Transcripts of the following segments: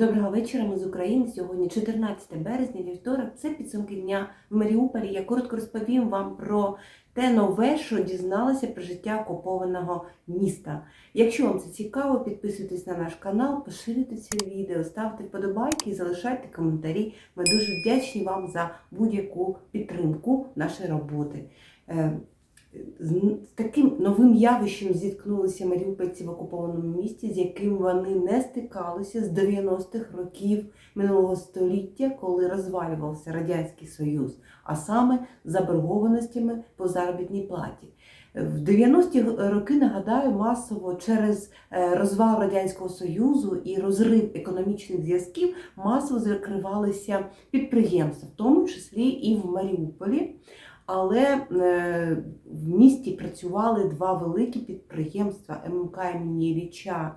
Доброго вечора, ми з України. Сьогодні 14 березня, вівторок. Це підсумки дня в Маріуполі. Я коротко розповім вам про те нове, що дізналася про життя окупованого міста. Якщо вам це цікаво, підписуйтесь на наш канал, поширюйте це відео, ставте вподобайки і залишайте коментарі. Ми дуже вдячні вам за будь-яку підтримку нашої роботи. З таким новим явищем зіткнулися маріупольці в окупованому місті, з яким вони не стикалися з 90-х років минулого століття, коли розвалювався Радянський Союз, а саме заборгованостями по заробітній платі. В 90-ті роки, нагадаю, масово через е, розвал Радянського Союзу і розрив економічних зв'язків масово закривалися підприємства, в тому числі і в Маріуполі. Але е, в місті працювали два великі підприємства ММК імені Річа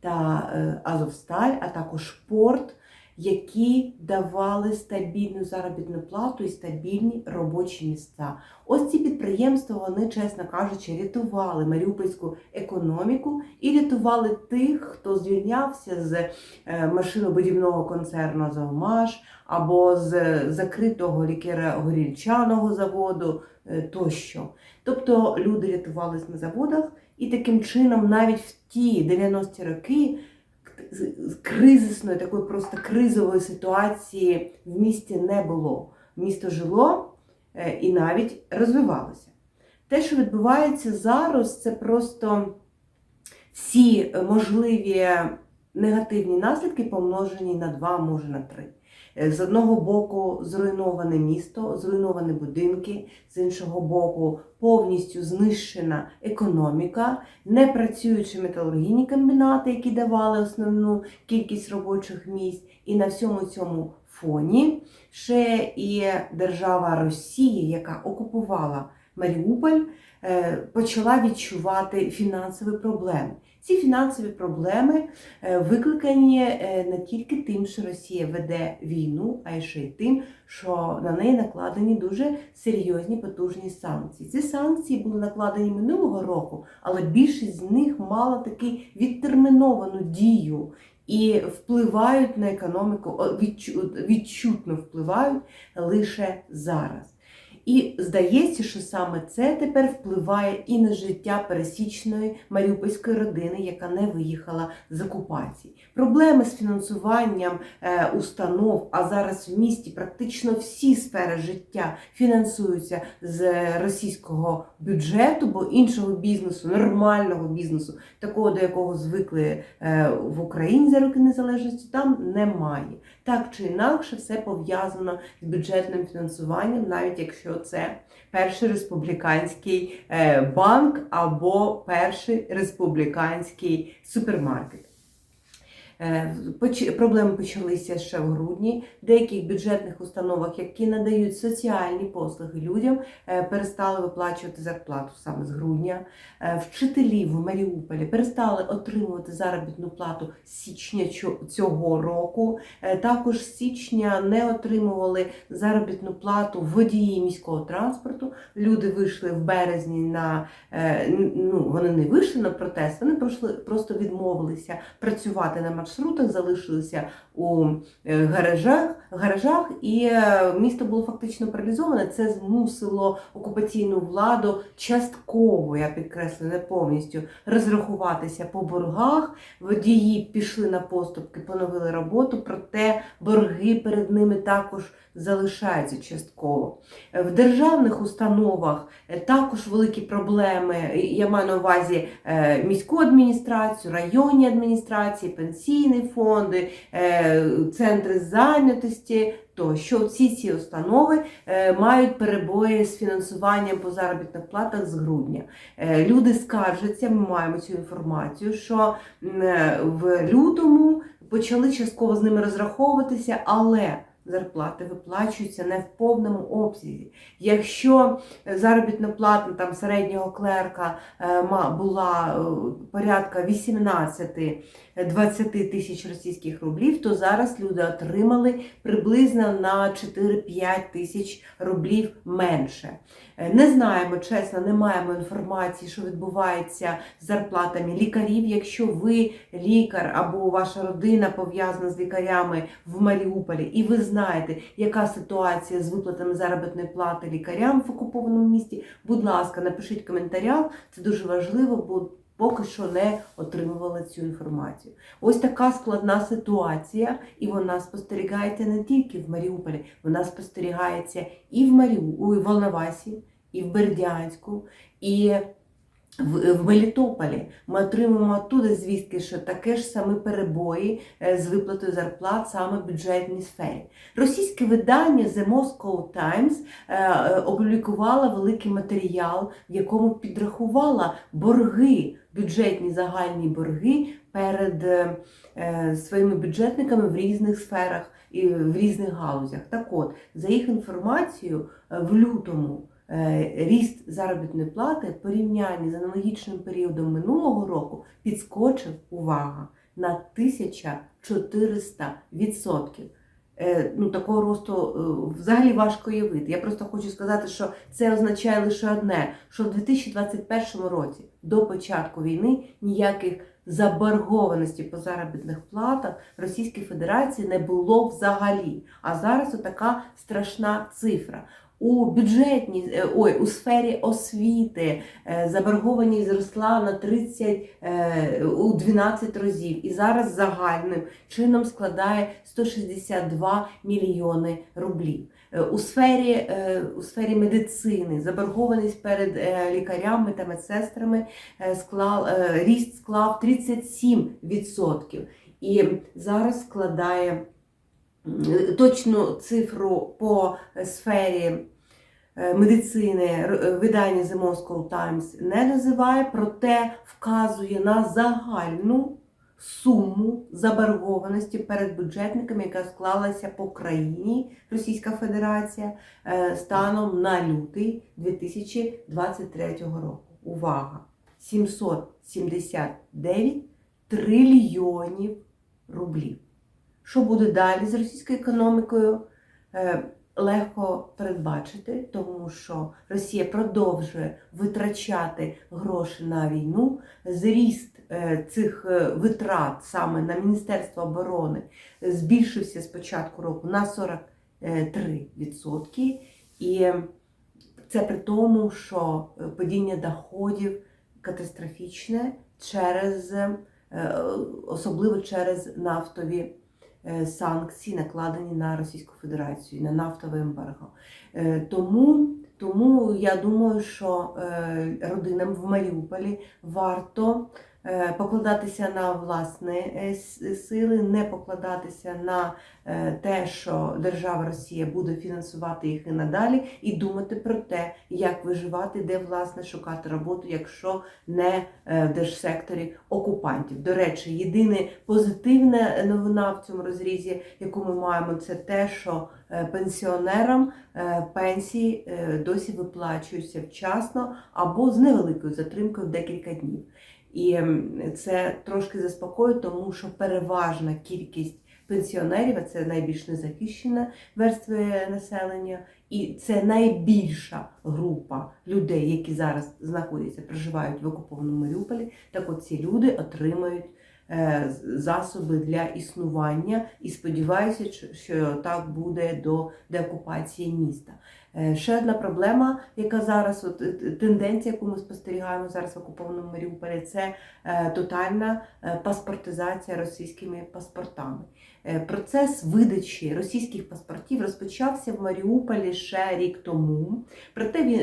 та е, Азовсталь, а також порт, які давали стабільну заробітну плату і стабільні робочі місця. Ось ці підприємства, вони, чесно кажучи, рятували маріупольську економіку і рятували тих, хто звільнявся з е, машинобудівного концерну «Азовмаш» або з закритого лікера-горільчаного заводу е, тощо. Тобто люди рятувались на заводах, і таким чином навіть в ті 90-ті роки кризисної, такої просто кризової ситуації в місті не було. Місто жило е, і навіть розвивалося. Те, що відбувається зараз, це просто всі можливі негативні наслідки помножені на два, може на три. Е, З одного боку, зруйноване місто, зруйновані будинки, з іншого боку, повністю знищена економіка, не працюючі металургійні комбінати, які давали основну кількість робочих місць, і на всьому цьому фоні ще і держава Росія, яка окупувала Маріуполь, почала відчувати фінансові проблеми. Ці фінансові проблеми е, викликані е, не тільки тим, що Росія веде війну, а й ще й тим, що на неї накладені дуже серйозні потужні санкції. Ці санкції були накладені минулого року, але більшість з них мала таки відтерміновану дію і впливають на економіку, відчутно впливають лише зараз. І здається, що саме це тепер впливає і на життя пересічної маріупольської родини, яка не виїхала з окупації. Проблеми з фінансуванням е, установ, а зараз в місті практично всі сфери життя фінансуються з російського бюджету, бо іншого бізнесу, нормального бізнесу, такого до якого звикли е, в Україні за роки незалежності, там немає. Так чи інакше, все пов'язано з бюджетним фінансуванням, навіть якщо це перший республіканський е, банк або перший республіканський супермаркет. Е, Проблеми почалися ще в грудні. В деяких бюджетних установах, які надають соціальні послуги людям, е, перестали виплачувати зарплату саме з грудня. Е, Вчителі в Маріуполі перестали отримувати заробітну плату з січня цього року. Також з січня не отримували заробітну плату водії міського транспорту. Люди вийшли в березні на ну вони не вийшли на протест, вони просто відмовилися працювати на маршрутах, залишилися у е, гаражах, гаражах, і е, місто було фактично паралізоване. Це змусило окупаційну владу частково, я підкреслю, не повністю розрахуватися по боргах. Водії пішли на поступки, поновили роботу, проте борги перед ними також залишаються частково. Е, В державних установах також великі проблеми. Я маю на увазі міську адміністрацію, районні адміністрації, пенсійні фонди, е, центри зайнятості. то що всі ці установи е, мають перебої з фінансуванням по заробітних платах з грудня. Е, Люди скаржаться, ми маємо цю інформацію, що в лютому почали частково з ними розраховуватися, але зарплати виплачуються не в повному обсязі. Якщо е, заробітна плата там середнього клерка е, була е, порядка 18-20 тисяч російських рублів, то зараз люди отримали приблизно на 4-5 тисяч рублів менше. Е, Не знаємо, чесно, не маємо інформації, що відбувається з зарплатами лікарів. Якщо ви лікар або ваша родина пов'язана з лікарями в Маріуполі, і ви знаєте, яка ситуація з виплатами заробітної плати лікарям в окупованому місті, будь ласка, напишіть коментарях. Це дуже важливо, бо поки що не отримувала цю інформацію. Ось така складна ситуація, і вона спостерігається не тільки в Маріуполі, вона спостерігається і в Маріу, і в Волновасі, і в Бердянську, і в, в Мелітополі. Ми отримуємо оттуда звістки, що таке ж саме перебої е, з виплатою зарплат саме в бюджетній сфері. Російське видання The Moscow Times е, е, опублікувало великий матеріал, в якому підрахувала борги, бюджетні загальні борги перед е, е, своїми бюджетниками в різних сферах і в різних галузях. Так от, за їх інформацією, е, в лютому е, ріст заробітної плати в порівнянні з аналогічним періодом минулого року підскочив, увага, на 1400 відсотків. Е, Ну, такого росту е, взагалі важко уявити. Я просто хочу сказати, що це означає лише одне: що в 2021 році до початку війни ніяких заборгованості по заробітних платах Російській Федерації не було взагалі. А зараз отака страшна цифра. У бюджетній е, ой, у сфері освіти е, заборгованість зросла на 30 е, у 12 разів і зараз загальним чином складає 162 мільйони рублів. У сфері, у сфері медицини заборгованість перед лікарями та медсестрами склав, ріст склав 37%. І зараз складає точну цифру по сфері е, медицини е, видання The Moscow Times не називає, проте вказує на загальну суму заборгованості перед бюджетниками, яка склалася по країні Російська Федерація е, станом на лютий 2023 року. Увага! 779 трильйонів рублів. Що буде далі з російською економікою? Е, Легко передбачити, тому що Росія продовжує витрачати гроші на війну. Зріст е, цих е, витрат саме на Міністерство оборони збільшився з початку року на 43%. І це при тому, що падіння доходів катастрофічне через особливо через нафтові санкції, накладені на Російську Федерацію, на нафтове ембарго. Е, Тому, тому я думаю, що е, родинам в Маріуполі варто е, покладатися на власні е, сили, не покладатися на е, те, що держава Росія буде фінансувати їх і надалі, і думати про те, як виживати, де власне шукати роботу, якщо не е, в держсекторі окупантів. До речі, єдина позитивна новина в цьому розрізі, яку ми маємо, це те, що е, пенсіонерам е, пенсії е, досі виплачуються вчасно або з невеликою затримкою в декілька днів. І ем, це трошки заспокоює, тому що переважна кількість пенсіонерів, а це найбільш незахищена верстви населення, і це найбільша група людей, які зараз знаходяться, проживають в окупованому Маріуполі. Так от ці люди отримають е, засоби для існування і сподіваюся, що так буде до деокупації міста. Е, Ще одна проблема, яка зараз от, е, тенденція, яку ми спостерігаємо зараз в окупованому Маріуполі, це е, тотальна паспортизація російськими паспортами. Процес видачі російських паспортів розпочався в Маріуполі ще рік тому. Проте він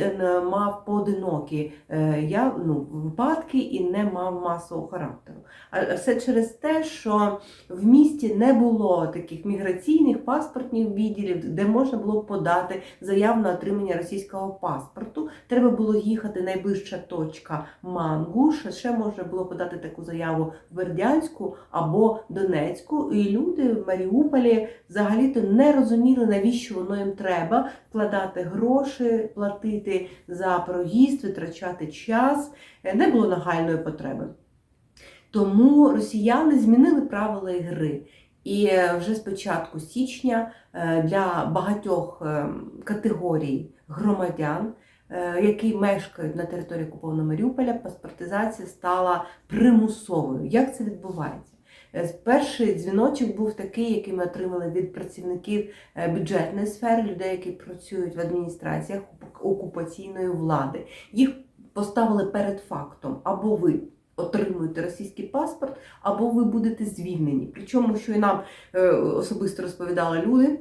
мав поодинокі я- ну, випадки і не мав масового характеру. А все через те, що в місті не було таких міграційних паспортних відділів, де можна було подати заяву заяв на отримання російського паспорту. Треба було їхати найближча точка Мангуш. Ще можна було подати таку заяву в Бердянську або Донецьку. І люди в Маріуполі взагалі-то не розуміли, навіщо воно їм треба вкладати гроші, платити за проїзд, витрачати час. Е, Не було нагальної потреби. Тому росіяни змінили правила ігри. І е, вже з початку січня е, для багатьох е, категорій громадян, які мешкають на території окупованого Маріуполя, паспортизація стала примусовою. Як це відбувається? Перший дзвіночок був такий, який ми отримали від працівників бюджетної сфери, людей, які працюють в адміністраціях окупаційної влади. Їх поставили перед фактом або ви отримуєте російський паспорт, або ви будете звільнені. Причому, що і нам е, особисто розповідали люди.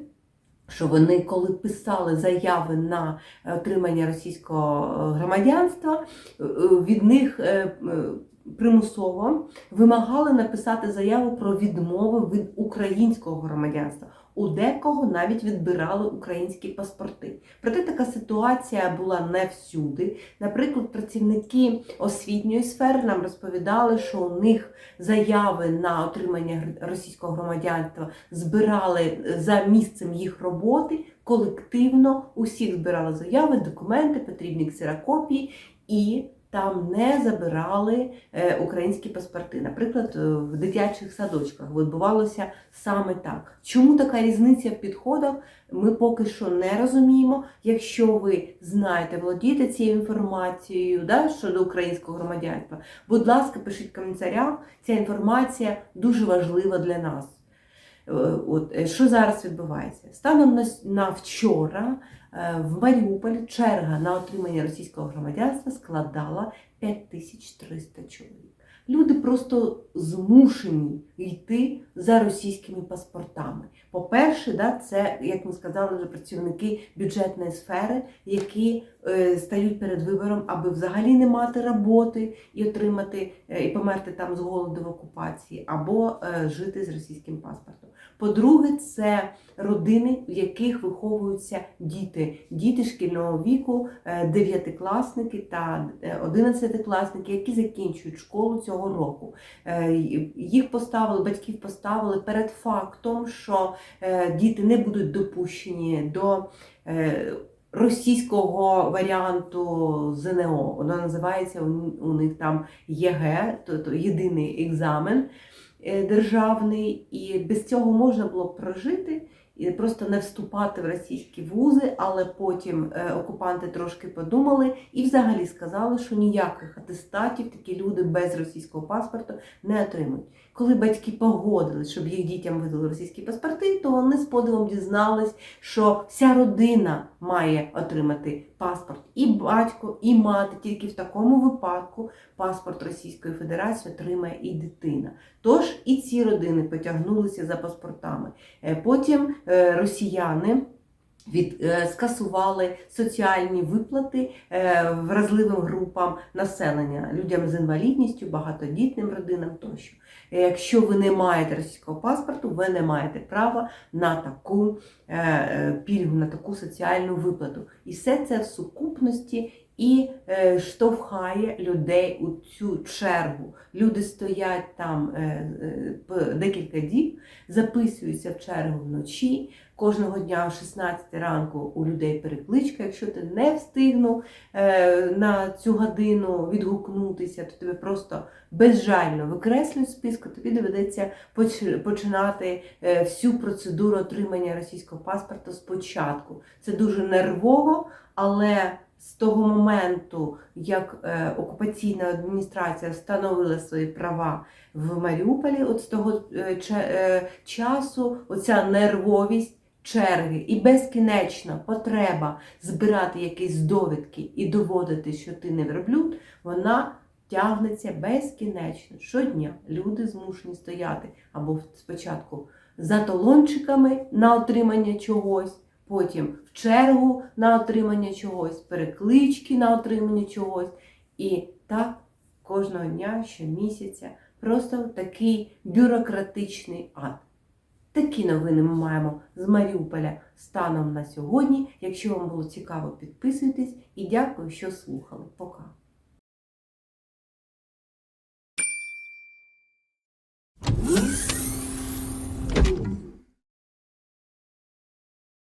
Що вони, коли писали заяви на отримання російського е, громадянства, е, е, від них е, е, примусово вимагали написати заяву про відмову від українського громадянства. У декого навіть відбирали українські паспорти. Проте така ситуація була не всюди. Наприклад, працівники освітньої сфери нам розповідали, що у них заяви на отримання російського громадянства збирали за місцем їх роботи колективно. Усіх збирали заяви, документи, потрібні ксерокопії і. Там не забирали е, українські паспорти. Наприклад, е, в дитячих садочках відбувалося саме так. Чому така різниця в підходах? Ми поки що не розуміємо. Якщо ви знаєте, володієте цією інформацією да, щодо українського громадянства, будь ласка, пишіть коментарях. Ця інформація дуже важлива для нас. Е, От, що зараз відбувається? Станом на, вчора в Маріуполі черга на отримання російського громадянства складала 5300 чоловік. Люди просто змушені йти за російськими паспортами. По-перше, да, це, як ми сказали, вже працівники бюджетної сфери, які е, стають перед вибором, аби взагалі не мати роботи і отримати е, і померти там з голоду в окупації, або е, жити з російським паспортом. По-друге, це родини, в яких виховуються діти, діти шкільного віку, е, дев'ятикласники та е, одинадцятикласники, які закінчують школу цього року. Е, Їх поставили, батьків поставили перед фактом, що е, діти не будуть допущені до е, російського варіанту ЗНО. Воно називається у- них там ЄГЕ, тобто єдиний екзамен е, державний, і без цього можна було б прожити. І просто не вступати в російські вузи, але потім е, окупанти трошки подумали і взагалі сказали, що ніяких атестатів такі люди без російського паспорту не отримують. Коли батьки погодились, щоб їх дітям видали російські паспорти, то вони з подивом дізнались, що вся родина має отримати паспорт, і батько, і мати. Тільки в такому випадку паспорт Російської Федерації отримає і дитина. Тож і ці родини потягнулися за паспортами. Е, Потім росіяни. Від е, скасували соціальні виплати е, вразливим групам населення, людям з інвалідністю, багатодітним родинам тощо. Е, Якщо ви не маєте російського паспорту, ви не маєте права на таку е, е, пільгу, на таку соціальну виплату. І все це в сукупності і е, штовхає людей у цю чергу. Люди стоять там е, е, декілька діб, записуються в чергу вночі. Кожного дня о 16 ранку у людей перекличка. Якщо ти не встигнув на цю годину відгукнутися, то тебе просто безжально викреслюють списку, тобі доведеться поч- починати всю процедуру отримання російського паспорта спочатку. Це дуже нервово, але з того моменту, як е, окупаційна адміністрація встановила свої права в Маріуполі, от з того е, е, часу оця нервовість черги і безкінечна потреба збирати якісь довідки і доводити, що ти не верблюд, вона тягнеться безкінечно. Щодня люди змушені стояти або спочатку за талончиками на отримання чогось, потім в чергу на отримання чогось, переклички на отримання чогось. І так кожного дня, щомісяця, просто такий бюрократичний ад. Такі новини ми маємо з Маріуполя станом на сьогодні. Якщо вам було цікаво, підписуйтесь і дякую, що слухали. Пока.